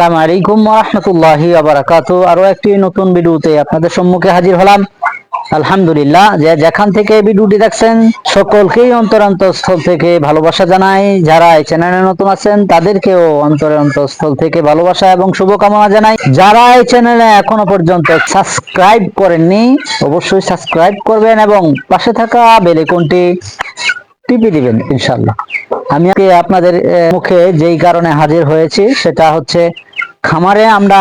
আসসালামু আলাইকুম রহমতুল্লাহি আবরাকাতু আরও একটি নতুন ভিডিওতে আপনাদের সম্মুখে হাজির হলাম। আলহামদুলিল্লাহ, যে যেখান থেকে ভিডিওটি দেখছেন, সকলকেই থেকে ভালোবাসা জানাই। যারা এই চ্যানেলে নতুন আছেন, তাদেরকেও থেকে ভালোবাসা এবং শুভকামনা জানাই। যারা এই চ্যানেলে এখনও পর্যন্ত সাবস্ক্রাইব করেননি, অবশ্যই সাবস্ক্রাইব করবেন এবং পাশে থাকা বেল আইকনটি টিপে দিবেন ইনশাল্লাহ আমি আপনাদের মুখে যেই কারণে হাজির হয়েছি, সেটা হচ্ছে খামারে আমরা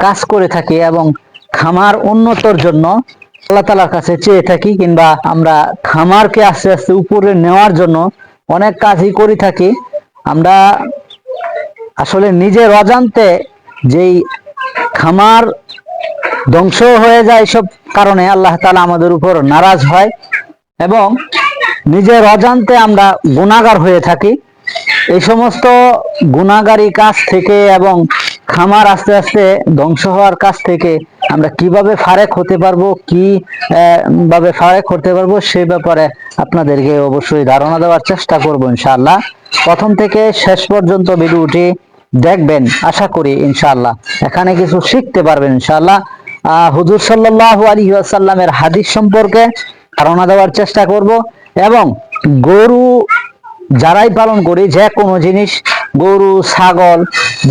কাজ করে থাকি এবং খামার উন্নতর জন্য আল্লাহ তালার কাছে চেয়ে থাকি কিংবা আমরা খামারকে আস্তে আস্তে উপরে নেওয়ার জন্য অনেক কাজই করে থাকি। আমরা আসলে নিজের অজান্তে যেই খামার ধ্বংস হয়ে যায় সব কারণে আল্লাহ তালা আমাদের উপর নারাজ হয় এবং নিজের অজান্তে আমরা গুণাগার হয়ে থাকি। এই সমস্ত গুণাগারি কাজ থেকে এবং খামার আস্তে আস্তে ধ্বংস হওয়ার কাছ থেকে আমরা কীভাবে ফারেক হতে পারব, কি ভাবে ফারেক হতে পারব, সে ব্যাপারে আপনাদেরকে অবশ্যই ধারণা দেওয়ার চেষ্টা করব ইনশাআল্লাহ। প্রথম থেকে শেষ পর্যন্ত ভিডিওটি দেখবেন, আশা করি ইনশাআল্লাহ। এখানে কিছু শিখতে পারবেন ইনশাআল্লাহ। হুজুর সাল্লাল্লাহু আলাইহি ওয়াসাল্লামের হাদিস সম্পর্কে ধারণা দেওয়ার চেষ্টা করব এবং গরু যারাই পালন করি, যে কোনো জিনিস, গরু, ছাগল,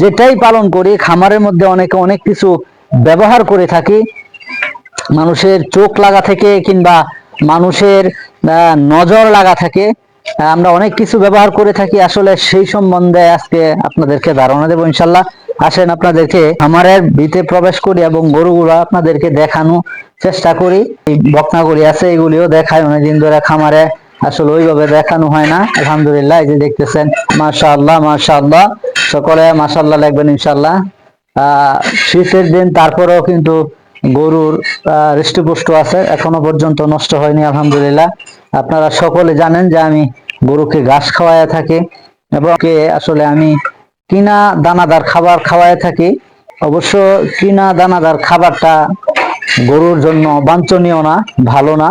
যেটাই পালন করি, খামারের মধ্যে অনেকে অনেক কিছু ব্যবহার করে থাকি। মানুষের চোখ লাগা থেকে কিংবা মানুষের নজর লাগা থাকে আমরা অনেক কিছু ব্যবহার করে থাকি। আসলে সেই সম্বন্ধে আজকে আপনাদেরকে ধারণা দেবো ইনশাল্লাহ। আসেন আপনাদেরকে খামারের ভিতরে প্রবেশ করি এবং গরুগুলো আপনাদেরকে দেখানো চেষ্টা করি। এই করি আছে, এগুলিও দেখায়। অনেকদিন ধরে খামারে আসলে ওইভাবে দেখানো হয় না। আলহামদুলিল্লাহ, এই যে দেখতেছেন, মাশাআল্লাহ মাশাআল্লাহ। সকলে মাশাআল্লাহ লিখবেন ইনশাল্লাহ আহ শীতের দিন তারপরেও কিন্তু গরুর হৃষ্টপুষ্ট আছে। এখনও পর্যন্ত নষ্ট হয়নি, আলহামদুলিল্লাহ। আপনারা সকলে জানেন যে আমি গরুকে ঘাস খাওয়ায় থাকি এবং আসলে আমি কিনা দানাদার খাবার খাওয়ায় থাকি। অবশ্য কিনা দানাদার খাবারটা গরুর জন্য বাঞ্ছনীয় না, ভালো না।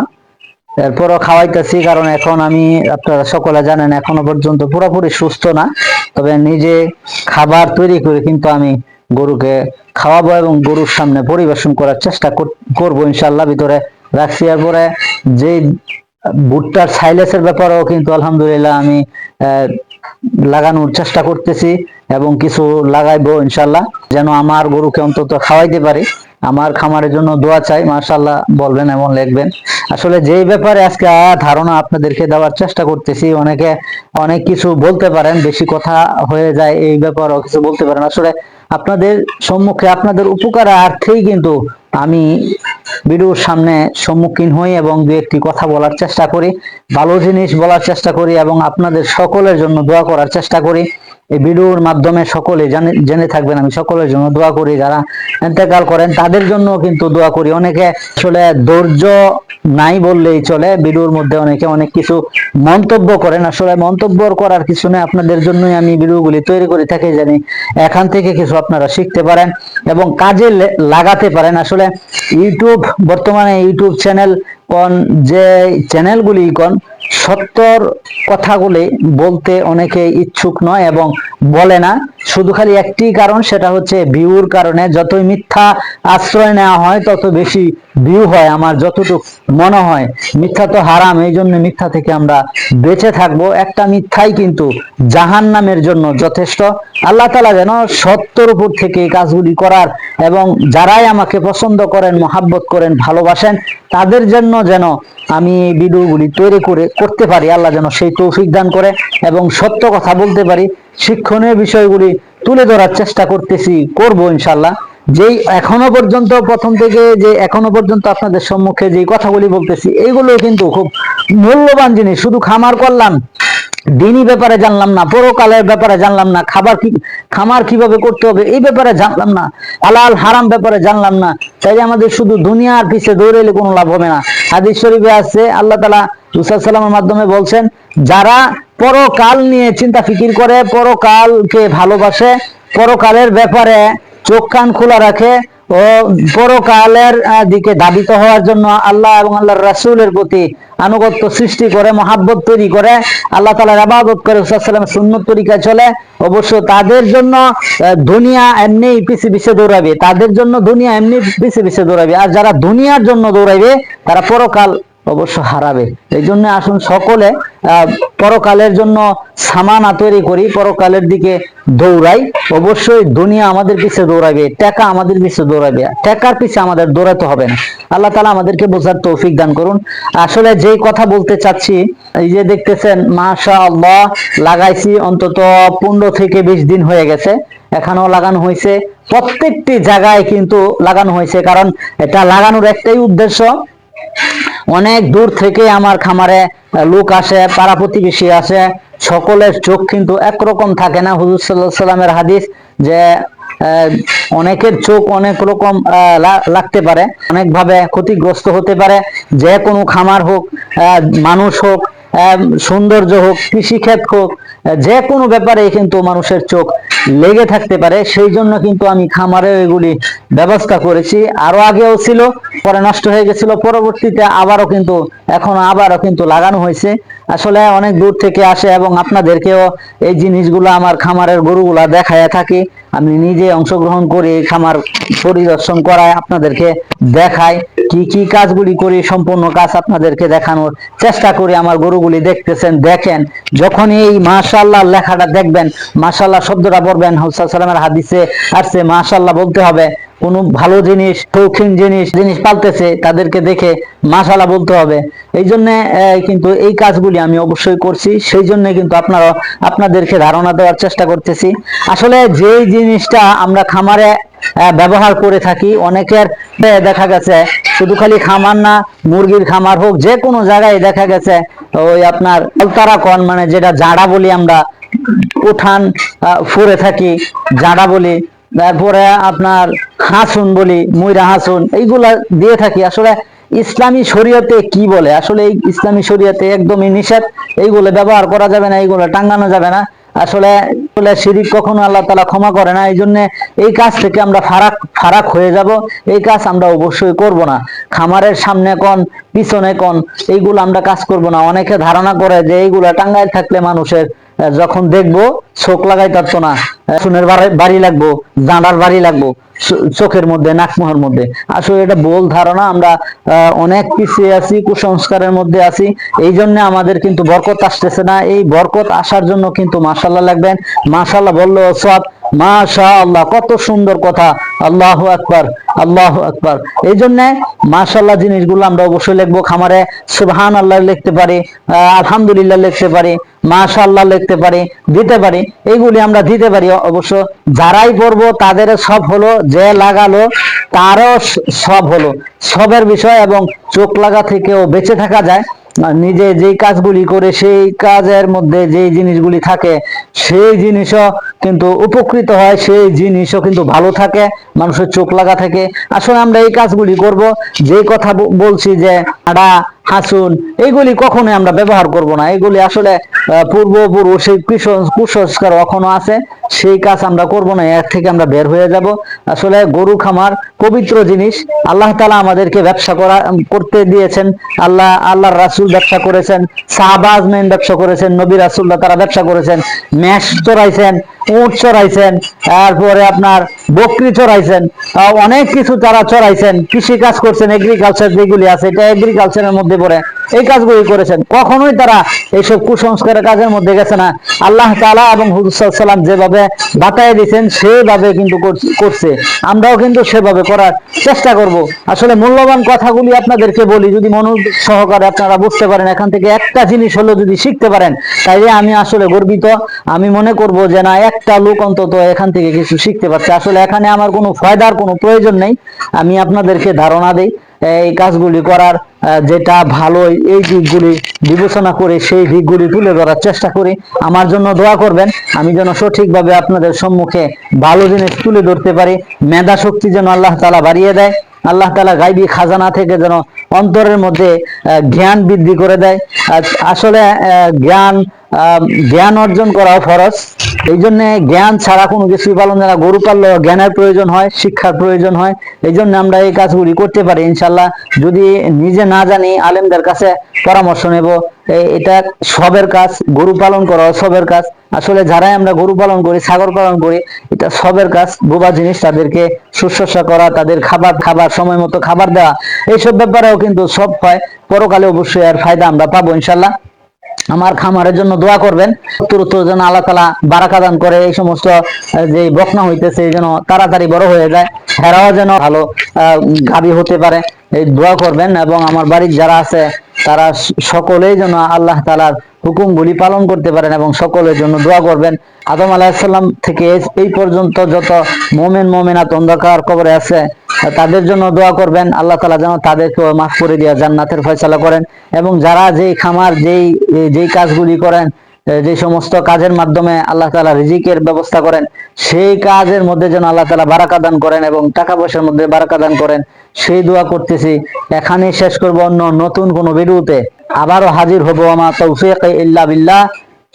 এরপরও খাওয়াইতেছি, কারণ এখন আমি, আপনারা সকলে জানেন, এখনও পর্যন্ত পুরোপুরি সুস্থ না। তবে নিজে খাবার তৈরি করে কিন্তু আমি গরুকে খাওয়াবো এবং গরুর সামনে পরিবেশন করার চেষ্টা কর- করব ইনশাল্লাহ ভিতরে রাখছি। এরপরে যে ভুট্টার সাইলেসের ব্যাপারেও কিন্তু আলহামদুলিল্লাহ আমি লাগানোর চেষ্টা করতেছি এবং কিছু লাগাইবো ইনশাল্লাহ যেন আমার গরুকে অন্তত খাওয়াইতে পারি। আমার খামারের জন্য দোয়া চাই মাশাল্লাহ বলবেন এমন লিখবেন। আসলে যেই ব্যাপারে আজকে ধারণা আপনাদেরকে দেওয়ার চেষ্টা করতেছি, অনেকে অনেক কিছু বলতে পারেন, বেশি কথা হয়ে যায় এই ব্যাপারেও কিছু বলতে পারেন। আসলে আপনাদের সম্মুখে আপনাদের উপকারার্থেই কিন্তু আমি ভিডিওর সামনে সম্মুখীন হই এবং দু একটি কথা বলার চেষ্টা করি, ভালো জিনিস বলার চেষ্টা করি এবং আপনাদের সকলের জন্য দোয়া করার চেষ্টা করি। এই ভিডিওর মাধ্যমে সকলে জানে থাকবেন। আমি সকলের জন্য দোয়া করি, যারা এতেকাল করেন, তাদের জন্য কিন্তু দোয়া করি। অনেকে আসলে ধৈর্য নাই বললেই চলে। ভিডিওর মধ্যে অনেকে অনেক কিছু মন্তব্য করেন। আসলে মন্তব্য করার কিছু নেই। আপনাদের জন্যই আমি ভিডিওগুলি তৈরি করে থাকি জানি এখান থেকে কিছু আপনারা শিখতে পারেন এবং কাজে লাগাতে পারেন। আসলে ইউটিউব, বর্তমানে ইউটিউব চ্যানেল কোন যে চ্যানেলগুলি কোন, সত্যর কথাগুলি বলতে অনেকে ইচ্ছুক নয় এবং বলে না। শুধু খালি একটি কারণ, সেটা হচ্ছে ভিউর কারণে। যতই মিথ্যা আশ্রয় নেওয়া হয়, তত বেশি ভিউ হয় আমার, যতটুকু মনে হয়। মিথ্যা তো হারাম, এই জন্য মিথ্যা থেকে আমরা বেঁচে থাকব। একটা মিথ্যাই কিন্তু জাহান নামের জন্য যথেষ্ট। আল্লাহ তালা যেন সত্যর উপর থেকে এই কাজগুলি করার এবং যারাই আমাকে পছন্দ করেন, মহাব্বত করেন, ভালোবাসেন, তাদের জন্য যেন আমি এই ভিডিওগুলি তৈরি করে করতে পারি, আল্লাহ যেন সেই তৌফিক দান করে এবং সত্য কথা বলতে পারি, শিক্ষণীয় বিষয়গুলি তুলে ধরার চেষ্টা করতেছি, করব ইনশাল্লাহ যেই এখনও পর্যন্ত, প্রথম থেকে যে এখনও পর্যন্ত আপনাদের সম্মুখে যে কথাগুলি বলতেছি এইগুলো কিন্তু খুব মূল্যবান জিনিস, শুধু খামার করলাম দিনই ব্যাপারে জানলাম না, পরকালের ব্যাপারে জানলাম না, খাবার কি, খামার কীভাবে করতে হবে, এই ব্যাপারে জানলাম না, হালাল, হারাম ব্যাপারে জানলাম না। তাই আমাদের শুধু দুনিয়ার পিছে দৌড়াইলে কোনো লাভ হবে না। হাদিস শরীফে আছে, আল্লাহ তালা সাল্লামের মাধ্যমে বলছেন, যারা পরকাল নিয়ে চিন্তা ফিকির করে, পরকালকে ভালোবাসে, পরকালের ব্যাপারে চোখ কান খোলা রাখে ও পরকালের দিকে ধাবিত হওয়ার জন্য আল্লাহ এবং আল্লাহর রাসুলের প্রতি আনুগত্য সৃষ্টি করে, মহাব্বত তৈরি করে, আল্লাহ তালার আবাদত করে সাল্লামের সুন্নত তরিকা চলে। অবশ্য তাদের জন্য দুনিয়া এমনি পিছিয়ে পিছিয়ে দৌড়াবে। তাদের জন্য দুনিয়া এমনি পিছিয়ে পিছিয়ে দৌড়াবে। আর যারা দুনিয়ার জন্য দৌড়াবে তারা পরকাল অবশ্য হারাবে। এই জন্য আসুন সকলে পরকালের জন্য সামানা তৈরি করি, পরকালের দিকে দৌড়াই। অবশ্যই দুনিয়া আমাদের পিছে দৌড়াবে, টাকা আমাদের পিছে দৌড়াবে। টাকার পিছে আমাদের দৌড়াতে হবে না। আল্লাহ তালা আমাদেরকে বোঝার তৌফিক দান করুন। আসলে যেই কথা বলতে চাচ্ছি, এই যে দেখতেছেন মাশা আল্লাহ লাগাইছি, অন্তত পনেরো থেকে বিশ দিন হয়ে গেছে। এখানেও লাগানো হয়েছে। প্রত্যেকটি জায়গায় কিন্তু লাগানো হয়েছে, কারণ এটা লাগানোর একটাই উদ্দেশ্য। অনেক দূর থেকে আমার খামারে লোক আসে, পাড়া প্রতিবেশী আসে। সকলের চোখ কিন্তু একরকম থাকে না? হুজুর সাল্লাহ সাল্লামের হাদিস যে অনেকের চোখ অনেক রকম লাগতে পারে, অনেকভাবে ক্ষতিগ্রস্ত হতে পারে। যে কোনো খামার হোক মানুষ হোক সৌন্দর্য হোক, কৃষিক্ষেত হোক যে কোনো ব্যাপারে কিন্তু মানুষের চোখ লেগে থাকতে পারে। সেই জন্য কিন্তু আমি খামারে এগুলি ব্যবস্থা করেছি। আরও আগেও ছিল, পরে নষ্ট হয়ে গেছিল। পরবর্তীতে আবারও কিন্তু, এখন আবারও কিন্তু লাগানো হয়েছে। আসলে অনেক দূর থেকে আসে এবং আপনাদেরকেও এই জিনিসগুলো আমার খামারের গরুগুলা দেখায় থাকি। আমি নিজে অংশগ্রহণ করি খামার পরিদর্শন করায় আপনাদেরকে দেখাই। কি কি কাজগুলি করি, সম্পূর্ণ কাজ আপনাদেরকে দেখানোর চেষ্টা করি। আমার গরুগুলি দেখতেছেন, দেখেন। যখন এই মাশাল্লাহ লেখাটা দেখবেন মাশাল্লাহ শব্দটা পড়বেন হৌসা সালামের হাদিসে আসছে মাশাল্লাহ বলতে হবে কোনো ভালো জিনিস, শৌখিন জিনিস জিনিস পালতেছে, তাদেরকে দেখে মাশাল্লাহ বলতে হবে। এই জন্য কিন্তু এই কাজগুলি আমি অবশ্যই করছি। সেই জন্য কিন্তু আপনারা, আপনাদেরকে ধারণা দেওয়ার চেষ্টা করতেছি। আসলে যেই জিনিসটা আমরা খামারে ব্যবহার করে থাকি, অনেকের দেখা গেছে, শুধু খালি খামার না, মুরগির খামার হোক, যে কোনো জায়গায় দেখা গেছে, ওই আপনার তারাকন মানে যেটা জাড়া বলি আমরা, উঠান ফুরে থাকি, জাড়া বলি তারপরে আপনার হাসুন বলি মুইরা হাসুন, এইগুলা দিয়ে থাকি। আসলে ইসলামী শরীয়তে কি বলে? আসলে এই ইসলামী শরীয়তে একদমই নিষেধ। এইগুলো ব্যবহার করা যাবে না, এইগুলো টাঙ্গানো যাবে না। আসলে শিরিক কখনো আল্লাহ তালা ক্ষমা করে না এই জন্য এই কাজ থেকে আমরা ফারাক ফারাক হয়ে যাব। এই কাজ আমরা অবশ্যই করব না। খামারের সামনে কোন, পিছনে কোন, এইগুলো আমরা কাজ করব না। অনেকে ধারণা করে যে এইগুলো টাঙ্গাইল থাকলে মানুষের যখন দেখব চোখ লাগাই পারতো না শুনের বাড়ি- লাগবো জাঁড়ার বাড়ি লাগবো চোখের মধ্যে, নাকমোহর মধ্যে। আসলে এটা ভুল ধারণা, আমরা অনেক পিছিয়ে আছি, কুসংস্কারের মধ্যে আছি। এই জন্য আমাদের কিন্তু বরকত আসতেছে না। এই বরকত আসার জন্য কিন্তু মাসাল্লাহ লাগবেন। মাসাল্লাহ বলল সব মাশা আল্লাহ কত সুন্দর কথা। আল্লাহ আকবার আল্লাহ আকবার। এই জন্য মাশাল্লাহ জিনিসগুলো আমরা অবশ্যই লিখব খামারে। সুবহান আল্লাহ লিখতে পারি আলহামদুলিল্লাহ লিখতে পারি মাশাল্লাহ লিখতে পারি, দিতে পারি। এইগুলি আমরা দিতে পারি অবশ্য। যারাই পড়ব তাদের সব হলো, যে লাগালো, তারও সব হলো। সবের বিষয় এবং চোখ লাগা থেকেও বেঁচে থাকা যায়। নিজে যেই কাজগুলি করে, সেই কাজের মধ্যে যেই জিনিসগুলি থাকে, সেই জিনিসও কিন্তু উপকৃত হয় সেই জিনিসও কিন্তু ভালো থাকে, মানুষের চোখ লাগা থাকে। আসলে আমরা এই কাজগুলি করব। যে কথা বলছি যে আড়া হাসুন এইগুলি কখনোই আমরা ব্যবহার করব না। এগুলি আসলে পূর্বপুরুষ সেই কুসংস্কার এখনও আছে। সেই কাজ আমরা করব না, এর থেকে আমরা বের হয়ে যাব। আসলে গরু খামার পবিত্র জিনিস। আল্লাহ তালা আমাদেরকে ব্যবসা করা করতে দিয়েছেন। আল্লাহ, আল্লাহর রাসুল ব্যবসা করেছেন। সাহাবাজ মেন ব্যবসা করেছেন। নবী রাসূলরা তারা ব্যবসা করেছেন। ম্যাশ চড়াইছেন, উট চড়াইছেন, তারপরে আপনার বকরি চড়াইছেন। অনেক কিছু তারা চড়াইছেন। কৃষি কাজ করছেন এগ্রিকালচার যেগুলি আছে, এটা এগ্রিকালচারের মধ্যে পড়ে। এই কাজগুলি করেছেন। কখনোই তারা এইসব কুসংস্কারের কাজের মধ্যে গেছে না। আল্লাহ তাআলা এবং হুজুর সাল্লাম যেভাবে বাতায় দিয়েছেন, সেভাবে কিন্তু করছে- আমরাও কিন্তু সেভাবে করার চেষ্টা করব। আসলে মূল্যবান কথাগুলি আপনাদেরকে বলি, যদি মনোযোগ সহকারে আপনারা বুঝতে পারেন, এখান থেকে একটা জিনিস হলো যদি শিখতে পারেন, তাইলে আমি আসলে গর্বিত। আমি মনে করব যে না, একটা লোক অন্তত এখান থেকে কিছু শিখতে পারছে। আসলে এখানে আমার কোনো ফায়দার কোনো প্রয়োজন নেই। আমি আপনাদেরকে ধারণা দেই। এই কাজগুলি করার যেটা ভালো এই দিকগুলি বিবেচনা করে, সেই দিকগুলি তুলে ধরার চেষ্টা করি। আমার জন্য দোয়া করবেন, আমি যেন সঠিকভাবে আপনাদের সম্মুখে ভালো জিনিস তুলে ধরতে পারি। মেধা শক্তি যেন আল্লাহ তালা বাড়িয়ে দেয়। আল্লাহ তালা গাইবি খাজানা থেকে যেন অন্তরের মধ্যে জ্ঞান বৃদ্ধি করে দেয়। আসলে জ্ঞান জ্ঞান অর্জন করাও ফরজ। এই জন্য জ্ঞান ছাড়া কোনো কিছু পালন না। গরু পাললে জ্ঞানের প্রয়োজন হয়, শিক্ষার প্রয়োজন হয়। এই জন্য আমরা এই কাজগুলি করতে পারি ইনশাল্লাহ যদি নিজে না জানি, আলেমদের কাছে পরামর্শ নেব। এটা সবের কাজ, গরু পালন করা সবের কাজ। আসলে যারাই আমরা গরু পালন করি, ছাগল পালন করি, এটা সবের কাজ। বোবা জিনিস তাদেরকে শুশ্রূষা করা, তাদের খাবার খাবার, সময় মতো খাবার দেওয়া, এইসব ব্যাপারেও কিন্তু সব হয়। পরকালে অবশ্যই আর ফায়দা আমরা পাবো ইনশাল্লাহ আমার খামারের জন্য দোয়া করবেন। উত্তর যেন আল্লাহ তালা বারাকা দান করে, এই সমস্ত যে বকনা হইতেছে যেন তাড়াতাড়ি বড় হয়ে যায়। হেরাও যেন ভালো গাভী হতে পারে, এই দোয়া করবেন। এবং আমার বাড়ির যারা আছে, তারা সকলেই যেন আল্লাহ তালার হুকুমগুলি পালন করতে পারেন এবং সকলের জন্য দোয়া করবেন। আদম আলাহিসাল্লাম থেকে এই- পর্যন্ত যত মোমেন, মোমেনাত অন্ধকার কবরে আছে, তাদের জন্য দোয়া করবেন। আল্লাহ তালা যেন তাদেরকে মাফ করে দিয়ে জান্নাতের ফয়সালা করেন এবং যারা যেই খামার, যেই যেই কাজগুলি করেন যে সমস্ত কাজের মাধ্যমে আল্লাহ তালা রিজিকের ব্যবস্থা করেন, সেই কাজের মধ্যে যেন আল্লাহ তালা বারাকা দান করেন এবং টাকা পয়সার মধ্যে বারাকা দান করেন, সেই দোয়া করতেছি। এখানেই শেষ করব অন্য নতুন কোনো ভিডিওতে। আবারও হাজির হব আমার তৌফিক ইল্লা বিল্লাহ।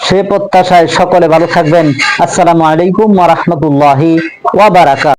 সে প্রত্যাশায় সকলে ভালো থাকবেন। আসসালামু আলাইকুম ওয়া রাহমাতুল্লাহি ওয়া বারাকাতুহু